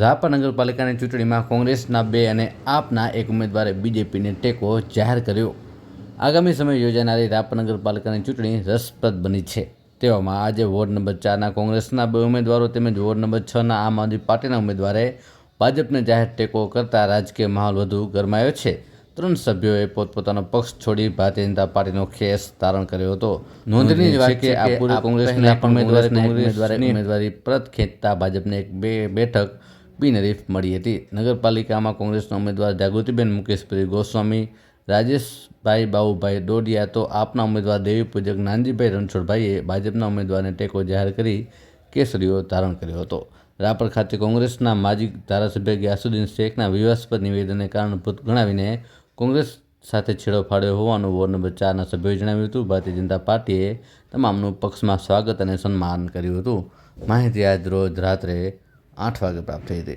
રાપર નગરપાલિકાની ચૂંટણીમાં કોંગ્રેસના બે અને આપના એક ઉમેદવારે બીજેપીને ટેકો જાહેર કર્યો. આગામી સમયે યોજાનારી રાપર નગરપાલિકાની ચૂંટણી રસપ્રદ બની છે. તેવામાં આજે વોર્ડ નંબર ચારના કોંગ્રેસના બે ઉમેદવારો તેમજ વોર્ડ નંબર છના આમ આદમી પાર્ટીના ઉમેદવારે ભાજપને જાહેર ટેકો કરતા રાજકીય માહોલ વધુ ગરમાયો છે. ત્રણ સભ્યોએ પોતપોતાનો પક્ષ છોડી ભારતીય જનતા પાર્ટીનો ખેસ ધારણ કર્યો હતો. નોંધનીય વાત કે આ પૂર્વ કોંગ્રેસના ઉમેદવારે ઉમેદવારી પરત ખેંચતા ભાજપને એક બે બેઠક બિનહરીફ મળી હતી. નગરપાલિકામાં કોંગ્રેસના ઉમેદવાર જાગૃતિબેન મુકેશભાઈ ગોસ્વામી, રાજેશભાઈ બાબુભાઈ ડોડિયા તો આપના ઉમેદવાર દેવી પૂજક નાનજીભાઈ રણછોડભાઈએ ભાજપના ઉમેદવારને ટેકો જાહેર કરી કેસરીઓ ધારણ કર્યો હતો. રાપર ખાતે કોંગ્રેસના માજી ધારાસભ્ય ગ્યાસુદ્દીન શેખના વિવાસ્પદ નિવેદનને કારણભૂત ગણાવીને કોંગ્રેસ સાથે છેડો ફાડ્યો હોવાનું વોર્ડ નંબર ચારના સભ્યોએ જણાવ્યું હતું. ભારતીય જનતા પાર્ટીએ તમામનું પક્ષમાં સ્વાગત અને સન્માન કર્યું હતું. માહિતી આજ રોજ રાત્રે ആഠ് ഭാഗ പ്രാപ്തയതേ